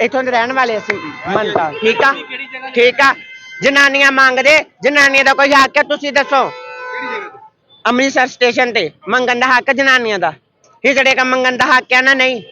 ਇੱਥੋਂ ਦੇ ਰਹਿਣ ਵਾਲੇ ਅਸੀਂ ਮੰਨਤਾ ਠੀਕ ਆ ਠੀਕ ਆ? ਜਨਾਨੀਆਂ ਮੰਗਦੇ। ਜਨਾਨੀਆਂ ਦਾ ਕੋਈ ਹੱਕ ਹੈ ਤੁਸੀਂ ਦੱਸੋ। ਅੰਮ੍ਰਿਤਸਰ ਸਟੇਸ਼ਨ ਤੇ ਮੰਗਣ ਦਾ ਹੱਕ ਜਨਾਨੀਆਂ ਦਾ। ਹਿਜੜੇ ਕਾ ਮੰਗਣ ਦਾ ਹੱਕ ਹੈ ਨਾ ਨਹੀਂ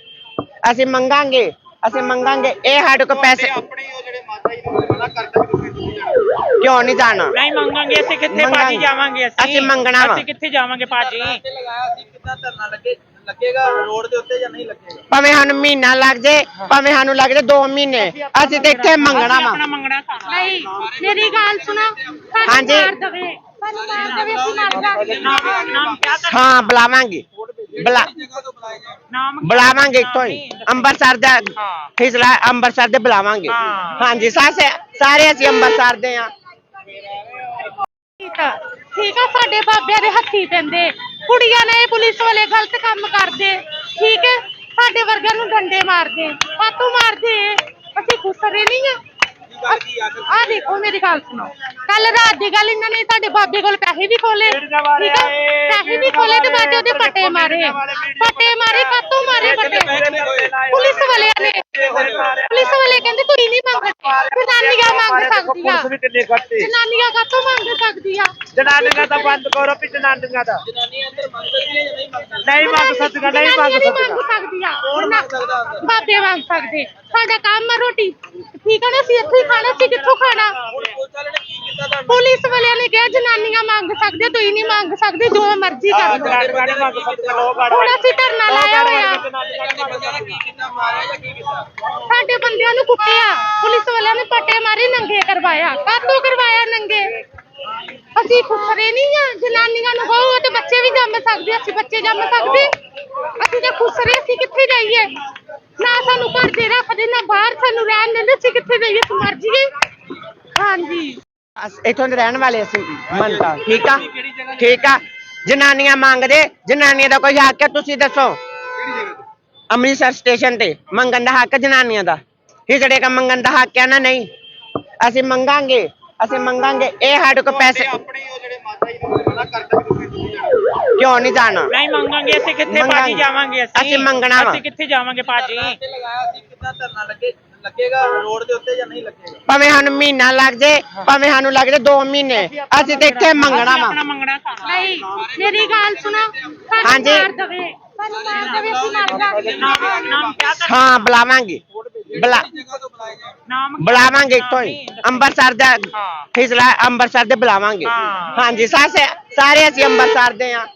ਅਸੀਂ ਮੰਗਾਂਗੇ ਅਸੀਂ ਮੰਗਾਂਗੇ ਇਹ ਸਾਡੇ ਕੋ ਪੈਸੇ ਆਪਣੀ ਉਹ ਜਿਹੜੇ ਮਾਤਾ ਜੀ ਨੂੰ ਮਨਾ ਕਰਦਾ ਕਿ ਤੁਸੀਂ ਨਹੀਂ ਜਾਣਾ? ਕਿਉਂ ਨਹੀਂ ਜਾਣਾ? ਨਹੀਂ ਮੰਗਾਂਗੇ ਅਸੀਂ ਕਿੱਥੇ। ਭਾਜੀ ਜਾਵਾਂਗੇ ਅਸੀਂ? ਅਸੀਂ ਮੰਗਣਾ ਵਾ। ਅਸੀਂ ਕਿੱਥੇ ਜਾਵਾਂਗੇ ਭਾਜੀ? ਤੇ ਲਗਾਇਆ ਸੀ ਕਿੰਨਾ ਧਰਨਾ ਲੱਗੇ ਲੱਗੇਗਾ ਰੋਡ ਦੇ ਉੱਤੇ ਜਾਂ ਨਹੀਂ ਲੱਗੇਗਾ? ਭਾਵੇਂ ਸਾਨੂੰ ਮਹੀਨਾ ਲੱਗ ਜੇ ਭਾਵੇਂ ਸਾਨੂੰ ਲੱਗ ਜੇ 2 ਮਹੀਨੇ ਅਸੀਂ ਤੇ ਇੱਥੇ ਮੰਗਣਾ ਅਸੀਂ ਵਾ। ਆਪਣਾ ਮੰਗਣਾ ਖਾਣਾ ਨਹੀਂ ਮੇਰੀ ਗੱਲ ਸੁਣੋ ਹਾਂਜੀ। ਦਵੇ। ਸਾਨੂੰ ਮਾਰ ਦਵੇ ਅਸੀਂ ਮਰ ਜਾਵਾਂਗੇ। ਨਾਮ ਨਾਮ ਕਿਆ ਕਰ ਹਾਂ ਬੁਲਾਵਾਂਗੇ। ਬੁਲਾ ਨਾਮ ਬੁਲਾਵਾਂਗੇ ਇੱਥੋਂ ਹੀ। ਅੰਮ੍ਰਿਤਸਰ ਦਾ ਹਾਂ। ਫਿਸਲਾ ਅੰਮ੍ਰਿਤਸਰ ਦੇ ਬੁਲਾਵਾਂਗੇ। ਹਾਂਜੀ ਸਾਰੇ ਸਾਰੇ ਅਸੀਂ ਅੰਮ੍ਰਿਤਸਰ ਦੇ ਆ ਠੀਕ ਆ। ਠੀਕ ਆ ਸਾਡੇ ਬਾਬਿਆਂ ਦੇ ਹੱਥੀ ਪੈਂਦੇ। ਕੁੜੀਆਂ ਨੇ ਪੁਲਿਸ ਵਾਲੇ ਗਲਤ ਕੰਮ ਕਰਦੇ। ਠੀਕ ਹੈ ਸਾਡੇ ਵਰਗਿਆਂ ਨੂੰ ਡੰਡੇ ਮਾਰਦੇ। ਕਾਤੋਂ ਮਾਰਦੇ। ਅਸੀਂ ਖੁਸਰੇ ਨਹੀਂ ਆ ਆ ਦੇਖੋ ਮੇਰੀ ਗੱਲ ਸੁਣੋ। ਕੱਲ ਰਾਤ ਦੀ ਗੱਲ ਇਹਨਾਂ ਨੇ ਸਾਡੇ ਬਾਬੇ ਕੋਲ ਪੈਸੇ ਵੀ ਖੋਲੇ ਠੀਕ ਆ? ਪੈਸੇ ਵੀ ਖੋਲੇ ਤੇ ਬਾਅਦ 'ਚ ਉਹਦੇ ਪੱਟੇ ਮਾਰੇ। ਪੱਟੇ ਮਾਰੇ ਕਾਤੋਂ ਮਾਰੇ ਪੱਟੇ ਪੁਲਿਸ ਵਾਲਿਆਂ ਨੇ। ਪੁਲਿਸ ਵਾਲੇ ਕਹਿੰਦੇ ਕੋਈ ਨਹੀਂ ਮੰਗਦੇ। ਜਨਾਨੀਆਂ ਮੰਗ ਸਕਦੀਆਂ। ਖੱਟੇ। ਜਨਾਨੀਆਂ ਕਾਤੋਂ ਮੰਗ ਸਕਦੀਆਂ? ਜਨਾਨੀਆਂ ਦਾ ਬੰਦ ਕਰੋ ਵੀ ਜਨਾਨੀਆਂ ਦਾ। ਜਨਾਨੀ ਅੰਦਰ ਮੰਗ ਸਕਦੀ ਹੈ ਜਾਂ ਨਹੀਂ ਮੰਗ ਸਕਦੀ ਨਹੀਂ ਮੰਗ ਸਕਦਾ ਨਹੀਂ ਮੰਗ ਜਨਾਨੀਆਂ ਸਕਦਾ ਮੰਗ ਸਕਦੀਆਂ। ਕੌਣ ਮੰਗ ਸਕਦਾ ਅੰਦਰ? ਬਾਬੇ ਮੰਗ ਸਕਦੇ। ਸਾਡਾ ਕੰਮ ਆ ਰੋਟੀ। ਠੀਕ ਆ ਨਾ ਅਸੀਂ ਇੱਥੇ ਹੀ ਖਾਣਾ ਸੀ ਕਿੱਥੋਂ ਖਾਣਾ? ਹੁਣ ਪੁਲਿਸ ਵਾਲੇ ਨੇ ਕੀ ਕੀਤਾ ਤੁਹਾਨੂੰ ਪੁਲਿਸ ਵਾਲਿਆਂ ਨੇ ਕਿਹਾ ਜਨਾਨੀਆਂ ਮੰਗ ਸਕਦੇ ਤੁਸੀਂ ਨਹੀਂ ਮੰਗ ਸਕਦੇ ਜੋ ਮਰਜ਼ੀ ਕਰ ਲਓ। ਜਨਾਨੀਆਂ ਨਹੀਂ ਮੰਗ ਹੁਣ ਅਸੀਂ ਧਰਨਾ ਲਾਇਆ ਹੋਇਆ। ਸਾਡੇ ਬੰਦਿਆਂ ਨੂੰ ਕੁੱਟਿਆ। ਪੁਲਿਸ ਵਾਲਿਆਂ ਨੇ ਪੱਟੇ ਮਾਰੇ ਨੰਗੇ ਕਰਵਾਇਆ। ਕਾਤੋਂ ਕਰਵਾਇਆ ਨੰਗੇ? ਅਸੀਂ ਖੁਸਰੇ ਨਹੀਂ ਆ, ਜਨਾਨੀਆਂ ਨੂੰ ਕਹੋ ਤੇ ਬੱਚੇ ਵੀ ਜੰਮ ਸਕਦੇ ਅਸੀਂ ਬੱਚੇ ਜੰਮ ਸਕਦੇ। ਅਸੀਂ ਤਾਂ ਖੁਸਰੇ, ਅਸੀਂ ਕਿੱਥੇ ਜਾਈਏ? ਨਾ ਸਾਨੂੰ ਘਰ ਦੇ ਰੱਖਦੇ ਨਾ ਬਾਹਰ ਸਾਨੂੰ ਰਹਿਣ ਦਿੰਦੇ ਅਸੀਂ ਕਿੱਥੇ ਜਾਈਏ, ਅਸੀਂ ਮਰ ਜਾਈਏ। ਹਾਂਜੀ। ਅਸ- ਇੱਥੋਂ ਦੇ ਰਹਿਣ ਵਾਲੇ ਅਸੀਂ ਮੰਨਤਾ ਠੀਕ ਆ? ਠੀਕ ਆ? ਜਨਾਨੀਆਂ ਮੰਗਦੇ, ਜਨਾਨੀਆਂ ਦਾ ਕੋਈ ਹੱਕ ਹੈ, ਤੁਸੀਂ ਦੱਸੋ? ਅੰਮ੍ਰਿਤਸਰ ਸਟੇਸ਼ਨ ਤੇ, ਮੰਗਣ ਦਾ ਹੱਕ ਜਨਾਨੀਆਂ ਦਾ? ਹਿਜੜੇ ਕਾ ਮੰਗਣ ਦਾ ਹੱਕ ਹੈ ਨਾ ਨਹੀਂ? ਅਸੀਂ ਮੰਗਾਂਗੇ ਅਸੀਂ ਮੰਗਾਂਗੇ, ਇਹ ਸਾਡੇ ਕੋ ਪੈਸੇ ਕਿਉਂ ਨਹੀਂ ਜਾਣਾ? ਨਹੀਂ ਮੰਗਾਂਗੇ ਅਸੀਂ ਕਿੱਥੇ। ਭਾਜੀ ਜਾਵਾਂਗੇ ਅਸੀਂ? ਅਸੀਂ ਮੰਗਣਾ ਵਾ। ਅਸੀਂ ਕਿੱਥੇ ਜਾਵਾਂਗੇ ਭਾਜੀ ਤੇ ਲਗਾਇਆ ਸੀ? ਕਿੰਨਾ ਧਰਨਾ ਲੱਗੇ ਲੱਗੇਗਾ ਰੋਡ ਦੇ ਉੱਤੇ ਜਾਂ ਨਹੀਂ ਲੱਗੇਗਾ? ਭਾਵੇਂ ਸਾਨੂੰ ਮਹੀਨਾ ਲੱਗ ਜੇ ਭਾਵੇਂ ਸਾਨੂੰ ਲੱਗ ਜੇ 2 ਮਹੀਨੇ ਅਸੀਂ ਤੇ ਇੱਥੇ ਮੰਗਣਾ ਅਸੀਂ ਵਾ। ਆਪਣਾ ਮੰਗਣਾ ਖਾਣਾ ਨਹੀਂ ਮੇਰੀ ਗੱਲ ਸੁਣੋ। ਸਾਨੂੰ ਹਾਂਜੀ। ਮਾਰ ਦਵੇ। ਸਾਨੂੰ ਮਾਰ ਦਵੇ ਅਸੀਂ ਮਰ ਜਾਵਾਂਗੇ। ਨਾਮ ਨਾਮ ਕਿਆ ਕਰ ਹਾਂ ਬੁਲਾਵਾਂਗੇ। ਬੁਲਾ ਜਗ੍ਹਾ ਤੋਂ ਬੁਲਾਏ ਜਾਣ ਨਾਮ ਕਿਆ ਬੁਲਾਵਾਂਗੇ ਇੱਥੋਂ ਹੀ। ਅੰਮ੍ਰਿਤਸਰ ਦਾ ਹਾਂ। ਫਿਸਲਾ ਅੰਮ੍ਰਿਤਸਰ ਦੇ ਬੁਲਾਵਾਂਗੇ। ਹਾਂ। ਹਾਂਜੀ ਸਾਰੇ ਸਾਰੇ ਅਸੀਂ ਅੰਮ੍ਰਿਤਸਰ ਦੇ ਆ